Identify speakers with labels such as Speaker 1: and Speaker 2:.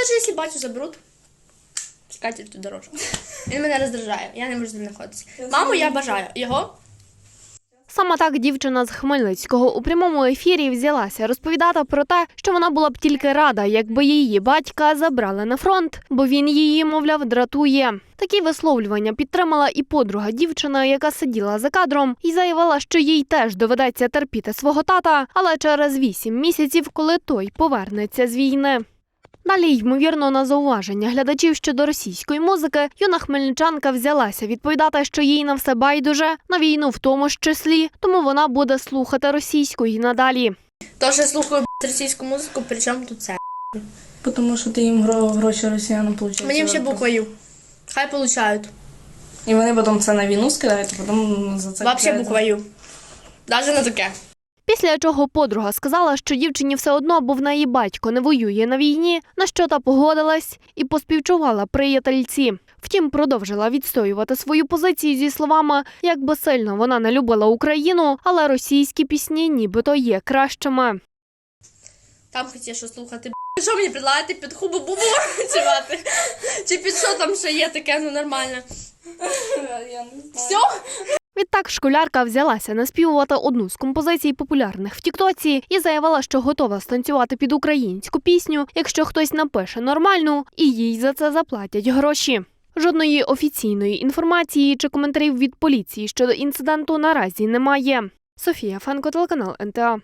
Speaker 1: навіть якщо батю заберуть, скатерть тут дорожку. Він мене роздражає, я не можу з ним знаходитися. Маму я бажаю, його
Speaker 2: Саме так дівчина з Хмельницького у прямому ефірі взялася розповідати про те, що вона була б тільки рада, якби її батька забрали на фронт, бо він її, мовляв, дратує. Такі висловлювання підтримала і подруга дівчини, яка сиділа за кадром, і заявила, що їй теж доведеться терпіти свого тата, але через вісім місяців, коли той повернеться з війни. Далі, ймовірно, на зауваження глядачів щодо російської музики, юна хмельничанка взялася відповідати, що їй на все байдуже, на війну в тому ж числі, тому вона буде слухати російську і надалі.
Speaker 1: То, що я слухаю російську музику, при чому тут це?
Speaker 3: Тому що ти їм гроші росіянам получають.
Speaker 1: Мені ще буквою. Хай получають.
Speaker 3: І вони потім це на війну скидають, а потім за це купляють.
Speaker 1: буквою. Даже на таке.
Speaker 2: Після чого подруга сказала, що дівчині все одно, бо в неї батько не воює на війні, на що та погодилась і поспівчувала приятельці. Втім, продовжила відстоювати свою позицію зі словами, як би сильно вона не любила Україну, але російські пісні нібито є кращими.
Speaker 1: Там хотів що слухати. Що мені предлагати під хубу бубу чувати? Чи під що там ще є таке, ну нормально.
Speaker 3: Я не знаю.
Speaker 1: Все?
Speaker 2: Відтак школярка взялася наспівувати одну з композицій популярних в Тіктоці і заявила, що готова станцювати під українську пісню, якщо хтось напише нормальну, і їй за це заплатять гроші. Жодної офіційної інформації чи коментарів від поліції щодо інциденту наразі немає. Софія Фенко, телеканал НТА.